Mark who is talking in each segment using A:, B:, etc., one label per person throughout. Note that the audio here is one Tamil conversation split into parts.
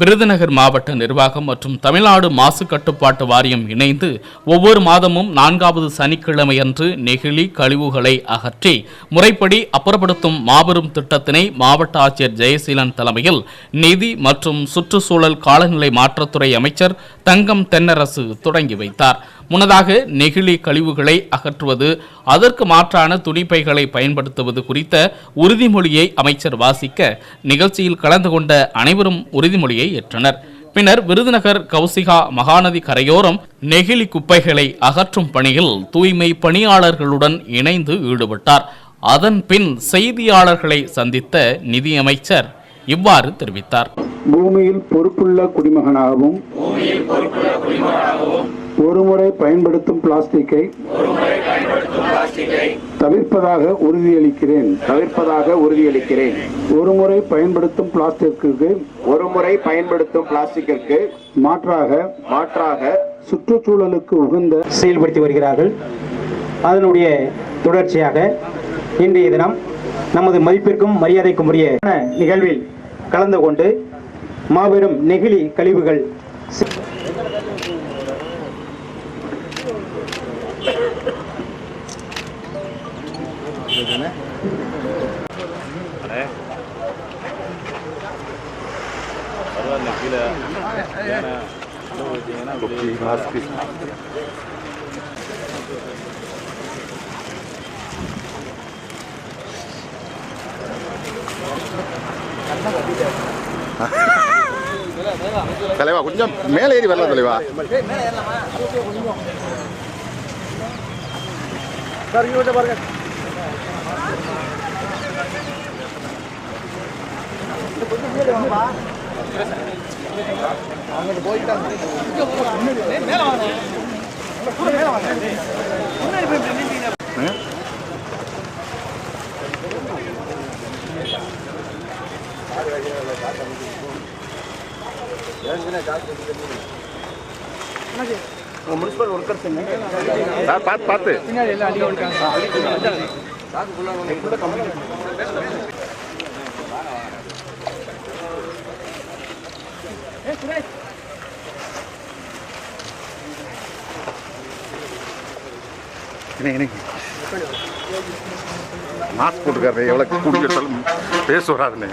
A: விருதுநகர் மாவட்ட நிர்வாகம் மற்றும் தமிழ்நாடு மாசு கட்டுப்பாட்டு வாரியம் இணைந்து ஒவ்வொரு மாதமும் நான்காவது சனிக்கிழமையன்று நெகிழி கழிவுகளை அகற்றி முறைப்படி அப்புறப்படுத்தும் மாபெரும் திட்டத்தினை மாவட்ட ஆட்சியர் ஜெயசீலன் தலைமையில் நிதி மற்றும் சுற்றுச்சூழல் காலநிலை மாற்றத்துறை அமைச்சர் தங்கம் தென்னரசு தொடங்கி வைத்தார். முன்னதாக நெகிழி கழிவுகளை அகற்றுவது அதற்கு மாற்றான துணிப்பைகளை பயன்படுத்துவது குறித்த உறுதிமொழியை அமைச்சர் வாசிக்க நிகழ்ச்சியில் கலந்து கொண்ட அனைவரும் உறுதிமொழியை ஏற்றனர். பின்னர் விருதுநகர் கௌசிகா மகாநதி கரையோரம் நெகிழி குப்பைகளை அகற்றும் பணியில் தூய்மை பணியாளர்களுடன் இணைந்து ஈடுபட்டார். அதன் பின் செய்தியாளர்களை சந்தித்த நிதியமைச்சர் இவ்வாறு தெரிவித்தார்.
B: பூமியில் பொறுப்புள்ள குடிமகனாகவும் ஒருமுறை பயன்படுத்தும் பிளாஸ்டிக்கை தவிர்ப்பதாக உறுதியளிக்கிறேன்.
C: தவிர்ப்பதாக உறுதியளிக்கிறேன்.
B: ஒருமுறை பயன்படுத்தும் பிளாஸ்டிக்கு
C: ஒருமுறை பயன்படுத்தும் பிளாஸ்டிக்கிற்கு
B: மாற்றாக
C: மாற்றாக
B: சுற்றுச்சூழலுக்கு உகந்த
D: செயல்படுத்தி வருகிறார்கள். அதனுடைய தொடர்ச்சியாக இன்றைய தினம் நமது மதிப்பிற்கும் மரியாதைக்கும் உரிய நிகழ்வில் கலந்து கொண்டு மாபெரும் நெகிழி கழிவுகள்.
E: தலைவா கொஞ்சம் மேலே ஏறி வரலாம் தலைவா. பார்த்து பார்த்து மாஸ்க் போட்டுக்காரு எவ்வளோ குடிச்சாலும் பேச வராதுன்னு.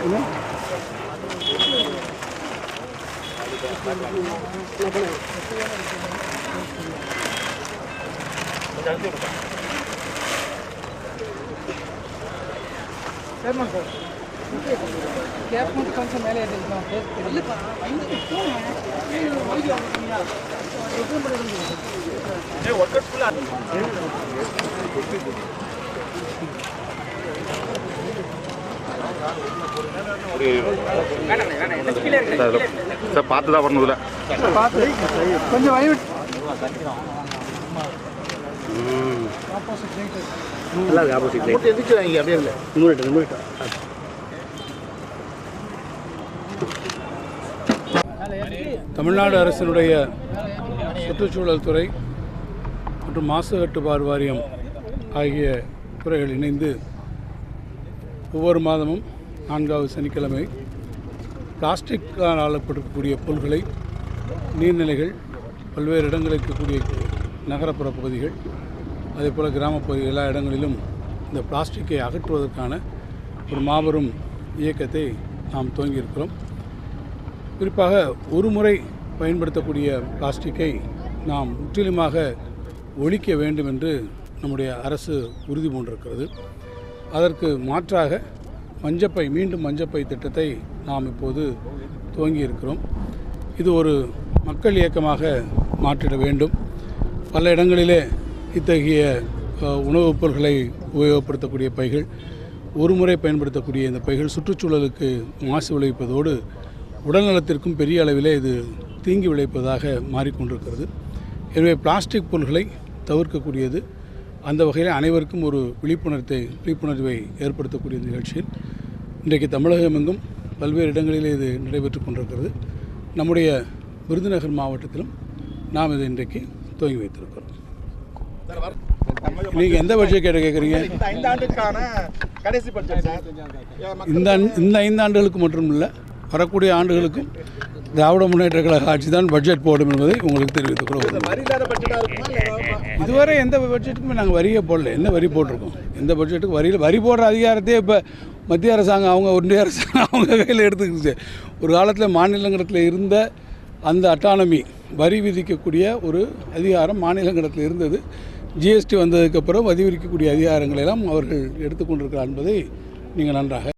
E: கேப் மட்டும் கொஞ்சம் மேலே எடுத்துக்கலாம் இல்லைப்பா ஒர்க் சார் பார்த்து தான் வரணும் இதில்.
F: தமிழ்நாடு அரசினுடைய சுற்றுச்சூழல் துறை மற்றும் மாசு கட்டுப்பாடு வாரியம் ஆகிய துறைகள் இணைந்து ஒவ்வொரு மாதமும் நான்காவது சனிக்கிழமை பிளாஸ்டிக்கால் ஆளப்பட்டிருக்கக்கூடிய பொருள்களை நீர்நிலைகள் பல்வேறு இடங்களில் இருக்கக்கூடிய நகரப்புற பகுதிகள் அதே போல் கிராமப்பகுதி எல்லா இடங்களிலும் இந்த பிளாஸ்டிக்கை அகற்றுவதற்கான ஒரு மாபெரும் இயக்கத்தை நாம் துவங்கியிருக்கிறோம். குறிப்பாக ஒரு முறை பயன்படுத்தக்கூடிய பிளாஸ்டிக்கை நாம் முற்றிலுமாக ஒழிக்க வேண்டும் என்று நம்முடைய அரசு உறுதி பூண்டிருக்கிறது. அதற்கு மாற்றாக மஞ்சப்பை மீண்டும் மஞ்சப்பை திட்டத்தை நாம் இப்போது துவங்கி இருக்கிறோம் இது ஒரு மக்கள் இயக்கமாக மாற்றிட வேண்டும். பல இடங்களிலே இத்தகைய உணவுப் பொருட்களை உபயோகப்படுத்தக்கூடிய பைகள் ஒரு முறை பயன்படுத்தக்கூடிய இந்த பைகள் சுற்றுச்சூழலுக்கு மாசு விளைவிப்பதோடு உடல்நலத்திற்கும் பெரிய அளவிலே இது தீங்கி விளைவிப்பதாக மாறிக்கொண்டிருக்கிறது. எனவே பிளாஸ்டிக் பொருட்களை தவிர்க்கக்கூடியது. அந்த வகையில் அனைவருக்கும் ஒரு விழிப்புணர்த்தை விழிப்புணர்வை ஏற்படுத்தக்கூடிய நிகழ்ச்சியில் இன்றைக்கு தமிழகம் எங்கும் பல்வேறு இடங்களிலே இது நடைபெற்று கொண்டிருக்கிறது. நம்முடைய விருதுநகர் மாவட்டத்திலும் நாம் இதை இன்றைக்கு துவங்கி வைத்திருக்கிறோம். நீங்கள் எந்த பட்ஜெட் கேட்ட கேட்குறீங்க?
C: இந்த
F: இந்த ஐந்தாண்டுகளுக்கு இந்த ஐந்து ஆண்டுகளுக்கு மட்டும் இல்லை வரக்கூடிய ஆண்டுகளுக்கும் திராவிட முன்னேற்ற கழக ஆட்சி தான் பட்ஜெட் போடும் என்பதை உங்களுக்கு தெரிவித்துக் கொள்ள இதுவரை எந்த பட்ஜெட்டுக்குமே நாங்கள் வரியே போடல. என்ன வரி போட்டிருக்கோம்? எந்த பட்ஜெட்டுக்கு வரியில் வரி போடுற அதிகாரத்தையே இப்போ மத்திய அரசாங்கம் அவங்க ஒன்றிய அரசாங்கம் அவங்க கையில் எடுத்துக்கிச்சு. ஒரு காலத்தில் மாநிலங்களில் இருந்த அந்த அட்டானமி வரி விதிக்கக்கூடிய ஒரு அதிகாரம் மாநிலங்கடத்தில் இருந்தது. ஜிஎஸ்டி வந்ததுக்கப்புறம் வரி விதிக்கக்கூடிய அதிகாரங்களெல்லாம் அவர்கள் எடுத்துக்கொண்டிருக்கிறார் என்பதை நீங்கள் நன்றாக